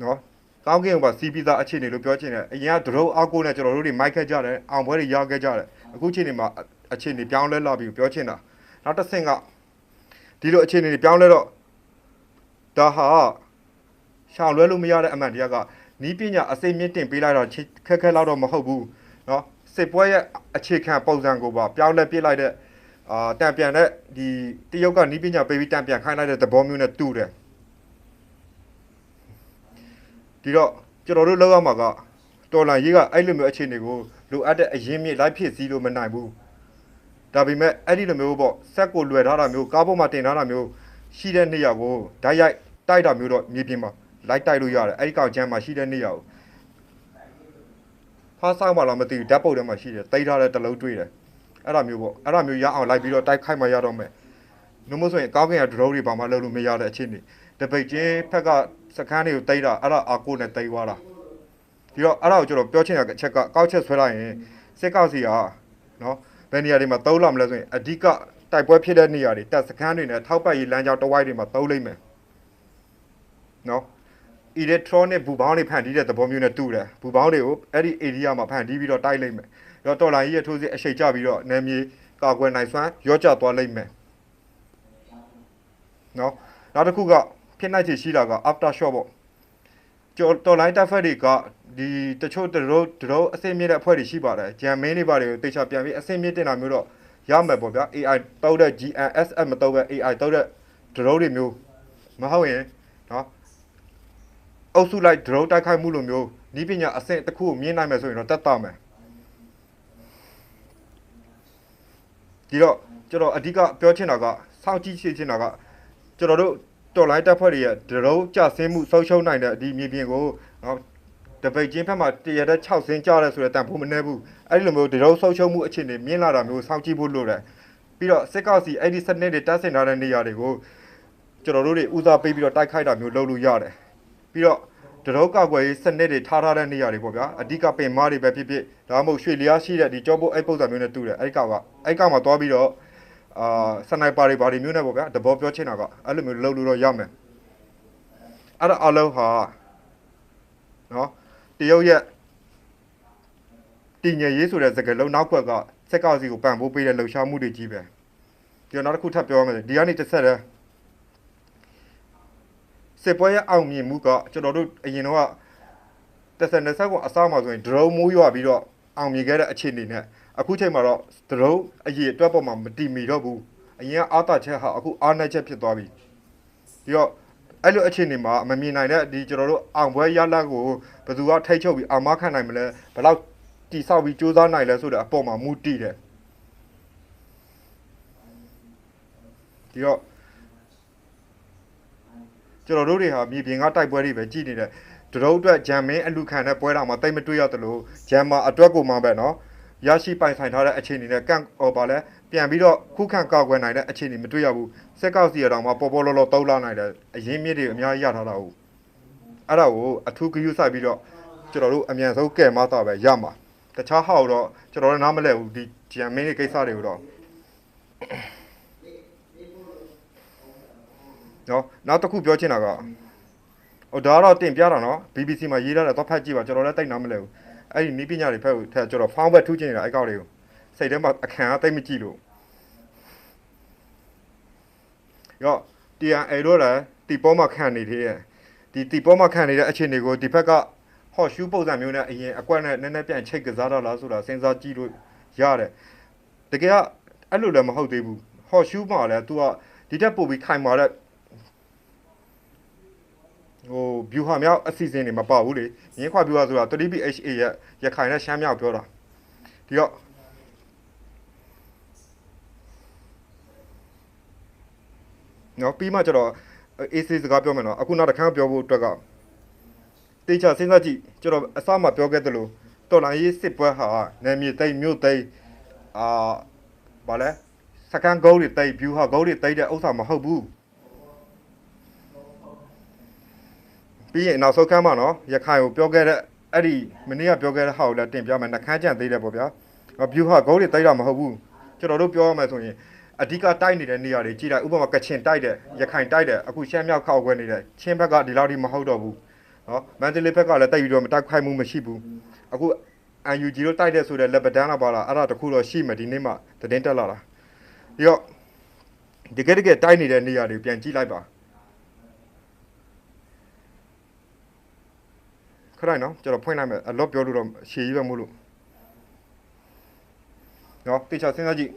နော် ကောင်းကင်ကစီးပြီးသားအခြေအနေလို့ပြောချင်တယ်အရင်က drone အောက်ကိုနဲ့ကျွန်တော်တို့တွေမိုက်ခဲ့ကြတယ်အောင်ပွဲတွေရခဲ့ကြတယ်အခုချိန်နေမှာအခြေအနေပြောင်းလဲလာပြီပြောချင်တာနောက်တစ်ဆင့်ကဒီလိုအခြေအနေတွေပြောင်းလဲတော့ဒါဟာရှောင်လွဲလို့မရတဲ့အမှန်တရားကနီးပညာအစိမ့်မြင့်တင်ပေးလိုက်တော့ခက်ခဲလောက်တော့မဟုတ်ဘူးเนาะစစ်ပွဲရဲ့အခြေခံပုံစံကိုပါပြောင်းလဲပြစ်လိုက်တဲ့အာတံပြန်တဲ့ဒီတရုတ်ကနီးပညာပေးပြီးတံပြန်ခိုင်းလိုက်တဲ့သဘောမျိုးနဲ့တူတယ် ဒီတော့ကျွန်တော်တို့လောက်ရမှာကတော်လန်ရေးကအဲ့လိုမျိုးအခြေအနေကိုလိုအပ်တဲ့အရင်းမြစ်လိုက်ဖြစ်စည်းလို့မနိုင်ဘူးဒါပေမဲ့အဲ့ဒီလိုမျိုးပေါ့ဆက်ကိုလွယ်ထားတာမျိုးကားပေါ်မှာတင်ထားတာမျိုးရှိတဲ့နေရာကိုဓာတ်ရိုက်တိုက်တာမျိုးတော့မြေပြင်မှာလိုက်တိုက်လို့ရတယ်အဲ့ဒီကောင်ချမ်းမှာရှိတဲ့နေရာကိုဖားဆောင်ပါလားမသိဘူးဓာတ်ပုတ်ထဲမှာရှိတယ်တိတ်ထားတဲ့တစ်လုံးတွေ့တယ်အဲ့ဒါမျိုးပေါ့အဲ့ဒါမျိုးရအောင်လိုက်ပြီးတော့တိုက်ခိုက်မှရတော့မယ်နှမို့ဆိုရင်ကောင်းကင်က drone တွေဘာမှလုပ်လို့မရတဲ့အခြေအနေတပိတ်ချင်းဖက်က စခန်းတွေကိုတိတ်တာအဲ့ဒါအာကိုနဲ့တိတ်သွားတာဒီတော့အဲ့ဒါကိုကျွန်တော်ပြောချင်တာကအချက်ကကောက်ချက်ဆွဲလိုက်ရင်စစ်ကောက်စီကနော်ဘယ်နေရာတွေမှာသုံးလာမလဲဆိုရင်အဓိကတိုက်ပွဲဖြစ်တဲ့နေရာတွေတပ်စခန်းတွေနဲ့ထောက်ပတ်ရေးလမ်းကြောင်းတစ်ဝိုက်တွေမှာသုံးလိုက်မယ်နော် electronic ဘူပေါင်းတွေဖန်တီးတဲ့သဘောမျိုးနဲ့တူတယ်ဘူပေါင်းတွေကိုအဲ့ဒီ area မှာဖန်တီးပြီးတော့တိုက်လိုက်မယ်တော့တော်လိုင်းကြီးရဲ့ထိုးစစ်အရှိန်ကျပြီးတော့နယ်မြေကာကွယ်နိုင်စွမ်းရော့ကျသွားလိုက်မယ်နော်နောက်တစ်ခုက ဖြစ်နိုင်ချေရှိတာက after shot ပေါ့ကျော်တော်လိုင်းတက်ဖက်တွေကဒီတချို့တရိုးတရိုးအစင်းမြင့်တဲ့အဖွဲ့တွေရှိပါတယ်ဂျမ်မင်းတွေပါတယ်ကိုတေချာပြန်ပြီးအစင်းမြင့်တင်တာမျိုးတော့ရမယ်ပေါ့ဗျာ AI တောက်တဲ့ GNSS မတောက်တဲ့ AI တောက်တဲ့ဒရိုးတွေမျိုးမဟုတ်ရင်နော်အုပ်စုလိုက် drone တိုက်ခိုက်မှုလိုမျိုးဤပညာအဆင့်တစ်ခုကိုမြင်နိုင်မယ်ဆိုရင်တော့တက်တာမယ်ဒီတော့ကျွန်တော်အဓိကပြောချင်တာကစောင့်ကြည့်ရှင်းချင်တာကကျွန်တော်တို့ တော်လိုင်းတပ်ဖွဲ့တွေရဲ့ drone ကြဆင်းမှုဆုံးရှုံးနိုင်တဲ့ဒီမြေပြင်ကိုနော်တပိတ်ချင်းဖက်မှာတရတဲ့6ဆင်းကြရဲဆိုတဲ့တန်ဖိုးမနှဲဘူးအဲ့ဒီလိုမျိုး drone ဆုံးရှုံးမှုအခြေအနေမြင်လာတာမျိုးစောင့်ကြည့်ဖို့လိုတယ်ပြီးတော့စစ်ကောက်စီအဲ့ဒီစနစ်တွေတက်ဆင်ထားတဲ့နေရာတွေကိုကျွန်တော်တို့တွေဦးစားပေးပြီးတော့တိုက်ခိုက်တာမျိုးလုပ်လို့ရတယ်ပြီးတော့တရောကောက်ွယ်ရေးစနစ်တွေထားထားတဲ့နေရာတွေပေါ့ဗျာအဓိကပင်မားတွေပဲဖြစ်ဖြစ်ဒါမှမဟုတ်ရွှေလျားရှိတဲ့ဒီကြောပုတ်အဲ့ပုံစံမျိုးနဲ့တူတယ်အဲ့ကောက်ကအဲ့ကောက်မှာသွားပြီးတော့ အာစနိုက်ပါတွေဘာတွေမျိုးနဲ့ပေါ့ဗျာတဘောပြောချင်တာကအဲ့လိုမျိုးလှုပ်လို့တော့ရမယ်အဲ့ဒါအလုံးဟာနော်တရုတ်ရဲ့တည်ငြိမ်ရေးဆိုတဲ့စကားလုံးနောက်ကွက်ကစက်ကောက်စီကိုပံ့ပိုးပေးတဲ့လှုပ်ရှားမှုတွေကြီးပဲဒီတော့နောက်တစ်ခုထပ်ပြောရမယ်ဒီကနေတစ်ဆက်တည်းစစ်ပွဲရဲ့အောင်မြင်မှုကကျွန်တော်တို့အရင်တော့တက်စက်နဲ့ဆက်ကအစားမှာဆိုရင် drone မိုးရွာပြီးတော့အောင်မြင်ခဲ့တဲ့အခြေအနေနဲ့ အခုချိန်မှာတော့ drone အရေးအတွက်ပေါ်မှာမတည်မီတော့ဘူးအရင်ကအာသာချက်ဟာအခုအာနိုင်ချက်ဖြစ်သွားပြီဒီတော့အဲ့လိုအခြေအနေမှာမမြင်နိုင်တဲ့ဒီကျွန်တော်တို့အောင်ပွဲရလဒ်ကိုဘယ်သူကထိတ်ချုပ်ပြီးအာမခံနိုင်မလဲဘယ်လောက်တိဆောက်ပြီးစူးစမ်းနိုင်လဲဆိုတဲ့အပေါ်မှာမူတည်တယ်ဒီတော့ ကျွန်တော်တို့တွေဟာမြေပြင်ကတိုက်ပွဲတွေပဲကြည်နေတယ်ဒရုတ်အတွက်ဂျမ်မင်းအလူခံတဲ့ပွဲတော်မှာတိတ်မတွေ့ရသလိုဂျမ်မာအတွက်ကိုမှပဲเนาะ ရရှိပိုင်ဆိုင်ထားတဲ့အခြေအနေနဲ့ကန့်ဟောပါလဲပြန်ပြီးတော့ခုခံကောက်ွယ်နိုင်တဲ့အခြေအနေမတွေ့ရဘူးစက်ကောက်စီရတော်မှာပေါ်ပေါ်လောလောတုံးလာနိုင်တဲ့အရင်းမြစ်တွေအများကြီးရထားတာဟုတ်အဲ့ဒါကိုအထူးဂရုစိုက်ပြီးတော့ကျွန်တော်တို့အမြန်ဆုံးကဲမသားပဲရမှာတခြားဟာတော့ကျွန်တော်လည်းနားမလဲဘူးဒီဂျမ်မင်းရဲ့ကိစ္စတွေကိုတော့နော်နောက်တစ်ခုပြောချင်တာကဟိုဒါကတော့တင်ပြတာနော် BBC မှာရေးထားတာတော့ဖတ်ကြည့်ပါကျွန်တော်လည်းတိတ်နားမလဲဘူး အဲ့ဒီနီးပညာတွေဖက်ကိုထက်ကျွန်တော်ဖောင်းဘက်ထူးချင်နေတာအဲ့ကောက်တွေကိုစိတ်ထဲမှာအခမ်းအသိမ့်မကြည့်လို့ရော TNA တို့လည်းတီပေါ်မှာခံနေသေးတယ်ဒီတီပေါ်မှာခံနေတဲ့အခြေအနေကိုဒီဘက်ကဟော့ရှူးပုံစံမျိုးနဲ့အရင်အကွက်နဲ့နည်းနည်းပြန်ချိတ်ကစားတော့လားဆိုတာစဉ်းစားကြည့်လို့ရတယ်တကယ်ကအဲ့လိုလည်းမဟုတ်သေးဘူးဟော့ရှူးမှာလည်း तू ကဒီတက်ပို့ပြီးခိုင်မာတဲ့ ဟို view ဟာမြောက်အစီအစဉ်တွေမပေါ့ဘူးလေရင်းခွာ view ဟာဆိုတာ 3PHA ရဲ့ရခိုင်နဲ့ရှမ်းမြောက်ပြောတာဒီတော့နော်ပြီးမှကျတော့ AC စကားပြောမယ်နော်အခုနောက်တစ်ခါပြောဖို့အတွက်ကတေချာစဉ်းစားကြည့်ကျတော့အစမှပြောခဲ့သလိုတော်လိုင်းရေးစစ်ပွဲဟာနယ်မြေသိမ်းမြို့သိမ်းအာဗာလဲစကန်ဂိုးတွေသိမ်း view ဟာဂိုးတွေသိမ်းတဲ့ဥစ္စာမဟုတ်ဘူး ပြီးရင်နောက်ဆုံးခန်းမှာနော်ရခိုင်ကိုပြောခဲ့တဲ့အဲ့ဒီမနေ့ကပြောခဲ့တဲ့ဟာကိုလည်းတင်ပြမယ်နှခမ်းကြံသေးတယ်ပေါ့ဗျာဘျူဟာဂိုးတွေတိုက်တာမဟုတ်ဘူးကျွန်တော်တို့ပြောရမယ်ဆိုရင်အဓိကတိုက်နေတဲ့နေရာတွေကြည့်လိုက်ဥပမာကချင်တိုက်တယ်ရခိုင်တိုက်တယ်အခုရှမ်းမြောက်ခောက်ခွဲနေတယ်ချင်းဘက်ကဒီလောက်ထိမဟုတ်တော့ဘူးနော်မန္တလေးဘက်ကလည်းတိုက်ပြီးတော့မတိုက်ခိုက်မှုမရှိဘူးအခု UNG လို့တိုက်တဲ့ဆိုတဲ့လက်ပဒန်းလာပါလားအဲ့ဒါတခုတော့ရှိမယ်ဒီနေ့မှသတင်းတက်လာတာပြီးတော့တကယ်တကယ်တိုက်နေတဲ့နေရာတွေပြန်ကြည့်လိုက်ပါ ခရိုင်နော်ကျွန်တော်ဖွင့်လိုက်မယ်အလော့ပြောလို့တော့ရှည်ကြီးပဲမို့လို့နော်တေချာစဉ်းစားကြည့်